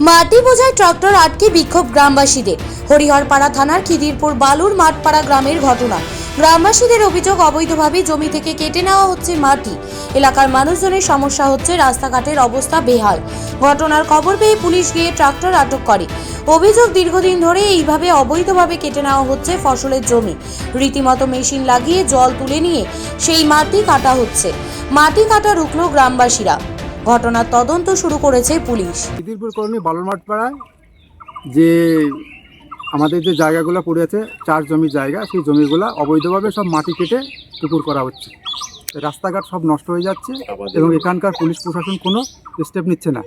মাটি বোঝায় ট্রাক্টর আটকে বিক্ষোভ গ্রামবাসীদের। হরিহরপাড়া থানার খিদিরপুর বালুর মাঠপাড়া গ্রামের ঘটনা। গ্রামবাসীদের অভিযোগ, অবৈধভাবে জমি থেকে কেটে নেওয়া হচ্ছে মাটি। এলাকার মানুষজনের সমস্যা হচ্ছে রাস্তাঘাটের অবস্থা বেহাল। ঘটনার খবর পেয়ে পুলিশ গিয়ে ট্রাক্টর আটক করে। অভিযোগ, দীর্ঘদিন ধরে এইভাবে অবৈধভাবে কেটে নেওয়া হচ্ছে ফসলের জমি। রীতিমতো মেশিন লাগিয়ে জল তুলে নিয়ে সেই মাটি কাটা হচ্ছে। মাটি কাটা রুখল গ্রামবাসীরা। ঘটনার তদন্ত শুরু করেছে পুলিশ। খিদিরপুর কলোনি বালুরমাঠ পাড়ায় যে আমাদের যে জায়গাগুলো পড়ে আছে চার জমি জায়গা সেই জমিগুলো অবৈধভাবে সব মাটি কেটে পুকুর করা হচ্ছে। রাস্তাঘাট সব নষ্ট হয়ে যাচ্ছে এবং এখানকার পুলিশ প্রশাসন কোনো স্টেপ নিচ্ছে না।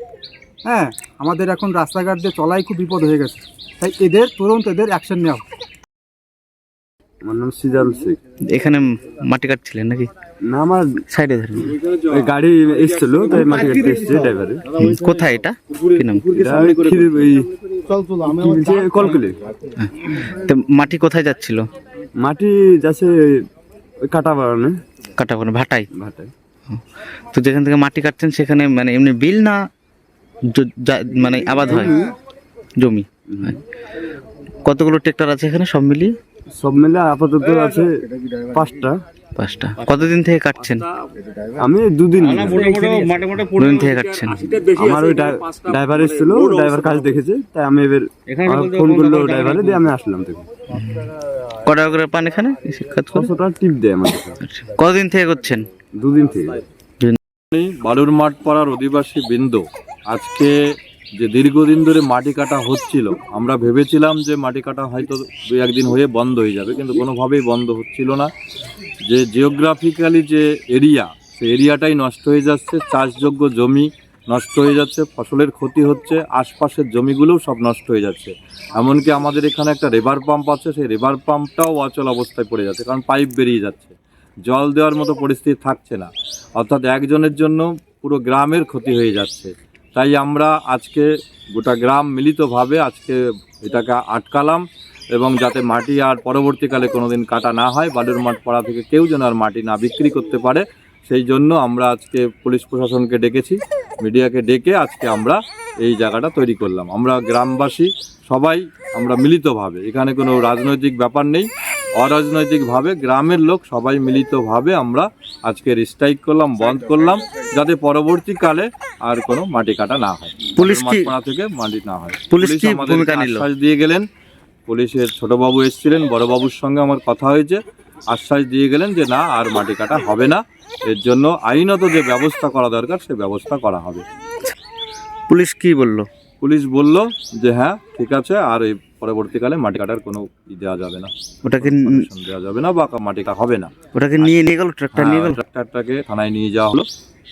হ্যাঁ আমাদের এখন রাস্তাঘাট দিয়ে চলাই খুব বিপদ হয়ে গেছে। তাই এদের তুরন্ত এদের অ্যাকশন নেওয়া। হোক। আমার নাম সিজাল শেখ এখানে মাটি কাটছিলেন নাকি? না আমার সাইডে ধরেন। ওই গাড়ি এসছিল তাই মাটি কাটতে এসছে ড্রাইভারে কোথায় এটা? কি নাম? কলকুলে। তো মাটি কোথায় যাচ্ছিল? মাটি যাচ্ছে কাটা বাগানে কাটা মানে ভাটাই ভাটায়। তো যেখান থেকে মাটি কাটছেন সেখানে মানে এমনি বিল না মানে আবাদ হয়? জমি। কতগুলো ট্রেক্টর আছে এখানে সব মিলিয়ে? সব মিলে আপাতত আছে পাঁচটা। পাঁচটা কতদিন থেকে কাটছেন? আমি দুদিন দুদিন থেকে কাটছেন। আমার ওই ড্রাইভার এসেছিল ড্রাইভার কাজ দেখেছে তাই আমি এবার ফোন করল ড্রাইভারে দিয়ে আমি আসলাম থেকে ক টাকা করে পান এখানে? শিক্ষাত করে টিপ দেয় আমাদের। আচ্ছা। কতদিন থেকে করছেন? দুদিন থেকে। বালুর মাঠ পাড়ার অধিবাসী বৃন্দ। আজকে যে দীর্ঘদিন ধরে মাটি কাটা হচ্ছিল, আমরা ভেবেছিলাম যে মাটি কাটা হয়তো দু, একদিন হয়ে বন্ধ হয়ে যাবে, কিন্তু কোনোভাবেই বন্ধ হচ্ছিল না। যে জিওগ্রাফিক্যালি যে এরিয়া সেই এরিয়াটাই নষ্ট হয়ে যাচ্ছে, চাষযোগ্য জমি নষ্ট হয়ে যাচ্ছে, ফসলের ক্ষতি হচ্ছে, আশপাশের জমিগুলোও সব নষ্ট হয়ে যাচ্ছে। এমনকি আমাদের এখানে একটা রিভার পাম্প আছে, সেই রিভার পাম্পটাও অচল অবস্থায় পড়ে যাচ্ছে, কারণ পাইপ বেরিয়ে যাচ্ছে। জল দেওয়ার মতো পরিস্থিতি থাকছে না। অর্থাৎ একজনের জন্য পুরো গ্রামের ক্ষতি হয়ে যাচ্ছে। তাই আমরা আজকে গোটা গ্রাম মিলিতভাবে আজকে এটাকে আটকালাম এবং যাতে মাটি আর পরবর্তীকালে কোনোদিন কাটা না হয়, বালুর মাঠ পাড়া থেকে কেউ যেন আর মাটি না বিক্রি করতে পারে, সেই জন্য আমরা আজকে পুলিশ প্রশাসনকে ডেকেছি, মিডিয়াকে ডেকে আজকে আমরা এই জায়গাটা তৈরি করলাম। আমরা গ্রামবাসী সবাই আমরা মিলিতভাবে, এখানে কোনো রাজনৈতিক ব্যাপার নেই, অরাজনৈতিকভাবে গ্রামের লোক সবাই মিলিতভাবে আমরা আজকে স্ট্রাইক করলাম, বন্ধ করলাম, যাতে পরবর্তীকালে আর কোনো মাটি কাটা না হয়। পুলিশ কি- থেকে মাটি না হয়। পুলিশ কি ভূমিকা নিল? আশ্বাস দিয়ে গেলেন। পুলিশের ছোটবাবু এসেছিলেন বড়বাবুর সঙ্গে আমার কথা হয়েছে। আশ্বাস দিয়ে গেলেন যে না আর মাটি কাটা হবে না। এর জন্য আইনত যে ব্যবস্থা করা দরকার সে ব্যবস্থা করা হবে। পুলিশ কি বলল? পুলিশ বলল যে হ্যাঁ ঠিক আছে আর এই পরবর্তীকালে মাটি কাটার কোনো ই দেওয়া যাবে না। ওটাকে দেওয়া যাবে না বা মাটি কাটা হবে না। ওটাকে নিয়ে নিয়ে গেল ট্রাক্টর নিয়ে গেল? ট্রাক্টরটাকে থানায় নিয়ে যাওয়া হলো।